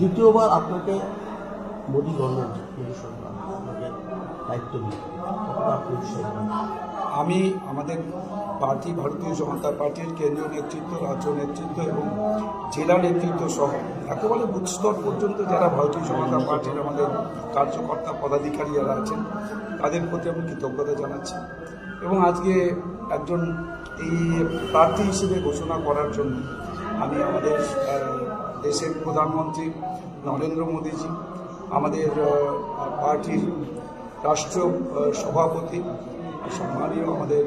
দ্বিতীয়বার আপনাকে মোদী গভর্নমেন্ট সরকার, আপনাকে দায়িত্ব আপনি আমি আমাদের পার্টি ভারতীয় জনতা পার্টির কেন্দ্রীয় নেতৃত্ব, রাজ্য নেতৃত্ব এবং জেলা নেতৃত্ব সহ একেবারে বুথ স্তর পর্যন্ত যারা ভারতীয় জনতা পার্টির আমাদের কার্যকর্তা পদাধিকারী যারা আছেন, তাদের প্রতি আমি কৃতজ্ঞতা জানাচ্ছি। এবং আজকে একজন এই প্রার্থী হিসেবে ঘোষণা করার জন্য আমি আমাদের দেশের প্রধানমন্ত্রী নরেন্দ্র মোদীজি, আমাদের পার্টির রাষ্ট্র সভাপতি, সম্মানীয় আমাদের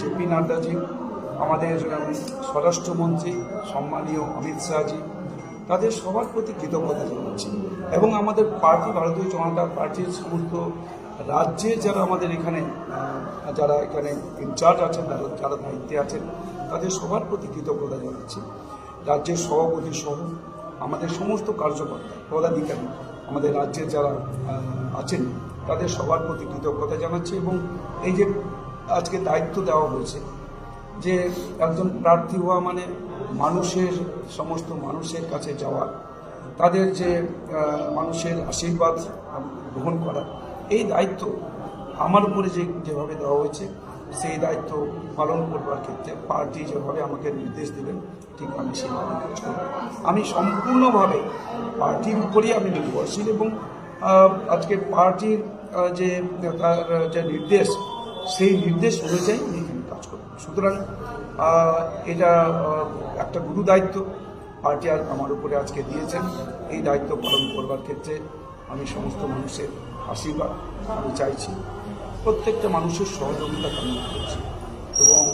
জেপি নাড্ডাজি, আমাদের স্বরাষ্ট্রমন্ত্রী সম্মানীয় অমিত শাহজি, তাদের সবার প্রতি কৃতজ্ঞতা জানাচ্ছি। এবং আমাদের পার্টি, ভারতীয় জনতা পার্টির সমস্ত রাজ্যে যারা আমাদের এখানে যারা এখানে ইনচার্জ আছেন, যারা যারা দায়িত্বে আছেন, তাদের সবার প্রতি কৃতজ্ঞতা জানাচ্ছি। রাজ্যের সভাপতি সহ আমাদের সমস্ত কার্যকর্তা পদাধিকারী, আমাদের রাজ্যের যারা আছেন, তাদের সবার প্রতি কৃতজ্ঞতা জানাচ্ছি এবং এই যে আজকে দায়িত্ব দেওয়া হয়েছে যে একজন প্রার্থী হওয়া মানে মানুষের, সমস্ত মানুষের কাছে যাওয়া, তাদের যে মানুষের আশীর্বাদ গ্রহণ করা, এই দায়িত্ব আমার উপরে যে, যেভাবে দেওয়া হয়েছে সেই দায়িত্ব পালন করবার ক্ষেত্রে পার্টি যেভাবে আমাকে নির্দেশ দেবেন ঠিক আমি সেইভাবে কাজ করব। আমি সম্পূর্ণভাবে পার্টির উপরেই আমি নির্ভরশীল এবং আজকে পার্টির যে, তার, যে নির্দেশ, সেই নির্দেশ অনুযায়ী আমি কাজ করব। সুতরাং এটা একটা গুরু দায়িত্ব। পার্টি আমার উপরে আজকে দিয়েছেন, এই দায়িত্ব পালন করবার ক্ষেত্রে আমি সমস্ত মানুষের আশীর্বাদ আমি চাইছি। প্রত্যেকটা মানুষের সহযোগিতা কামনা করছি। এবং